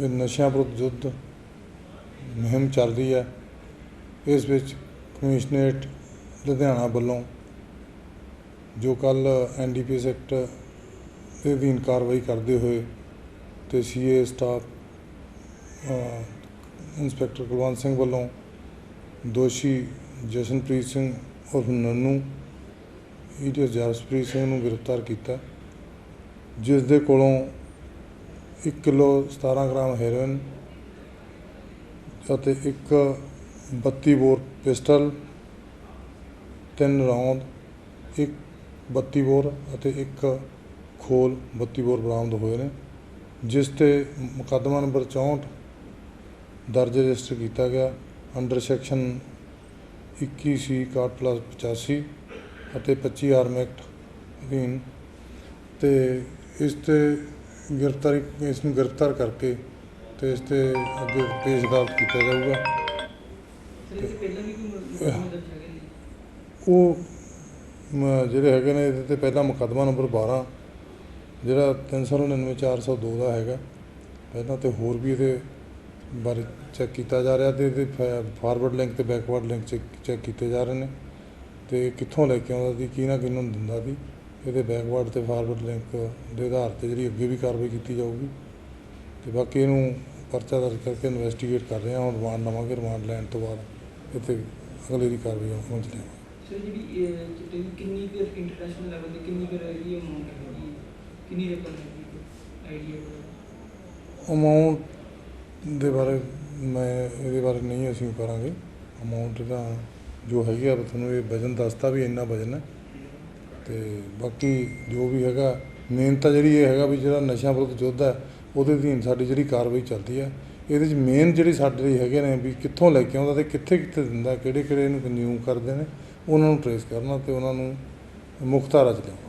ਇਹ ਨਸ਼ਿਆਂ ਵਿਰੁੱਧ ਯੁੱਧ ਮੁਹਿੰਮ ਚੱਲ ਰਹੀ ਹੈ। ਇਸ ਵਿੱਚ ਕਮਿਸ਼ਨਰੇਟ ਲੁਧਿਆਣਾ ਵੱਲੋਂ ਜੋ ਕੱਲ ਐਨਡੀਪੀਐਸ ਐਕਟ ਦੇ ਅਧੀਨ ਕਾਰਵਾਈ ਕਰਦੇ ਹੋਏ ਤੇ CA staff inspector Kulwant Singh ਵੱਲੋਂ ਦੋਸ਼ੀ ਜਸ਼ਨਪ੍ਰੀਤ ਸਿੰਘ ਉਰਫ ਨੰਨੂ ਈਟੀਐਸ ਜਸਪ੍ਰੀਤ ਸਿੰਘ ਨੂੰ ਗ੍ਰਿਫਤਾਰ ਕੀਤਾ, ਜਿਸ ਦੇ ਕੋਲੋਂ 1 ਕਿਲੋ 17 ਗ੍ਰਾਮ ਹੈਰੋਇਨ ਅਤੇ ਇੱਕ 32 ਬੋਰ ਪਿਸਟਲ, ਤਿੰਨ ਰੌਂਦ ਇੱਕ 32 ਬੋਰ ਅਤੇ ਇੱਕ ਖੋਲ 32 ਬੋਰ ਬਰਾਮਦ ਹੋਏ ਨੇ, ਜਿਸ ਤੇ ਮੁਕੱਦਮਾ ਨੰਬਰ 64 ਦਰਜ ਰਜਿਸਟਰ ਕੀਤਾ ਗਿਆ, ਅੰਡਰ ਸੈਕਸ਼ਨ 21 ਸੀ 61 ਪਲੱਸ 85 ਅਤੇ 25 ਆਰਮ ਐਕਟ ਅਧੀਨ, ਤੇ ਇਸ ਤੇ ਗ੍ਰਿਫਤਾਰੀ ਇਸ ਨੂੰ ਗ੍ਰਿਫਤਾਰ ਕਰਕੇ ਤੇ ਇਸ ਤੇ ਅੱਗੇ ਪੇਸ਼ ਅਦਾਲਤ ਕੀਤਾ ਜਾਊਗਾ। ਉਹ ਮ, ਜਿਹੜੇ ਹੈਗੇ ਨੇ ਇਹਦੇ ਤੇ ਪਹਿਲਾ ਮੁਕੱਦਮਾ ਨੰਬਰ 12 ਜਿਹੜਾ 399 402 ਦਾ ਹੈਗਾ। ਪਹਿਲਾਂ ਤੇ ਹੋਰ ਵੀ ਇਹਦੇ ਬਾਰੇ ਚੈੱਕ ਕੀਤਾ ਜਾ ਰਿਹਾ ਤੇ ਇਹਦੇ ਫਾਰਵਰਡ ਲਿੰਕ ਤੇ ਬੈਕਵਰਡ ਲਿੰਕ ਚੈੱਕ ਕੀਤੇ ਜਾ ਰਹੇ ਨੇ। ਤੇ ਕਿੱਥੋਂ ਲੈ ਕੇ ਆਉਂਦਾ ਸੀ ਕਿਹਨਾਂ ਕਿਹਨੂੰ ਦਿੰਦਾ ਸੀ। ਇਹਦੇ ਬੈਕਵਰਡ ਤੇ ਫਾਰਵਰਡ ਲਿੰਕ ਦੇ ਆਧਾਰ ਤੇ ਜਿਹੜੀ ਅੱਗੇ ਵੀ ਕਾਰਵਾਈ ਕੀਤੀ ਜਾਊਗੀ। ਤੇ ਬਾਕੀ ਇਹਨੂੰ ਪਰਚਾ ਦਰਜ ਕਰਕੇ ਇਨਵੈਸਟੀਗੇਟ ਕਰ ਰਹੇ ਹਾਂ। ਹੁਣ ਰਿਮਾਂਡ ਲਵਾਂਗੇ ਰਿਮਾਂਡ ਲੈਣ ਤੋਂ ਬਾਅਦ ਇੱਥੇ ਅਗਲੇ ਦੀ ਕਾਰਵਾਈ ਪਹੁੰਚ ਲਿਆਵਾਂਗੇ ਸਰ ਜਿਹੜੀ ਇਹ ਚਿੱਟੇ ਕਿੰਨੀ ਕੁ ਇੰਟਰਨੈਸ਼ਨਲ ਲੈਵਲ ਤੇ ਕਿੰਨੀ ਕੁ ਇਹਦੀ ਅਮਾਉਂਟ ਹੈਗੀ? ਕਿੰਨੀ ਰਕਮ ਹੈਗੀ? ਆਈਡੀਆ ਅਮਾਉਂਟ ਦੇ ਬਾਰੇ ਮੈਂ ਇਹਦੇ ਬਾਰੇ ਨਹੀਂ ਅਸੀਂ ਕਰਾਂਗੇ। ਅਮਾਉਂਟ ਦਾ ਜੋ ਹੈਗੀ ਆ ਤੁਹਾਨੂੰ ਇਹ ਵਜਨ ਦੱਸਤਾ ਵੀ ਇੰਨਾ ਵਜਨ ਹੈ। ਤੇ ਬਾਕੀ ਜੋ ਵੀ ਹੈਗਾ ਮੇਨ ਤਾਂ ਜਿਹੜੀ ਇਹ ਹੈਗਾ ਵੀ ਜਿਹੜਾ ਨਸ਼ਿਆਂ ਵਿਰੁੱਧ ਯੁੱਧ ਹੈ, ਉਹਦੇ ਅਧੀਨ ਸਾਡੀ ਜਿਹੜੀ ਕਾਰਵਾਈ ਚੱਲਦੀ ਹੈ। ਇਹਦੇ 'ਚ ਮੇਨ ਜਿਹੜੀ ਸਾਡੇ ਹੈਗੇ ਨੇ ਵੀ ਕਿੱਥੋਂ ਲੈ ਕੇ ਆਉਂਦਾ ਅਤੇ ਕਿੱਥੇ ਕਿੱਥੇ ਦਿੰਦਾ ਕਿਹੜੇ ਕਿਹੜੇ ਇਹਨੂੰ ਕੰਜ਼ਿਊਮ ਕਰਦੇ ਨੇ, ਉਹਨਾਂ ਨੂੰ ਟਰੇਸ ਕਰਨਾ ਅਤੇ ਉਹਨਾਂ ਨੂੰ ਮੁੱਖ ਧਾਰਾ ਚ ਲਿਆਉਣਾ।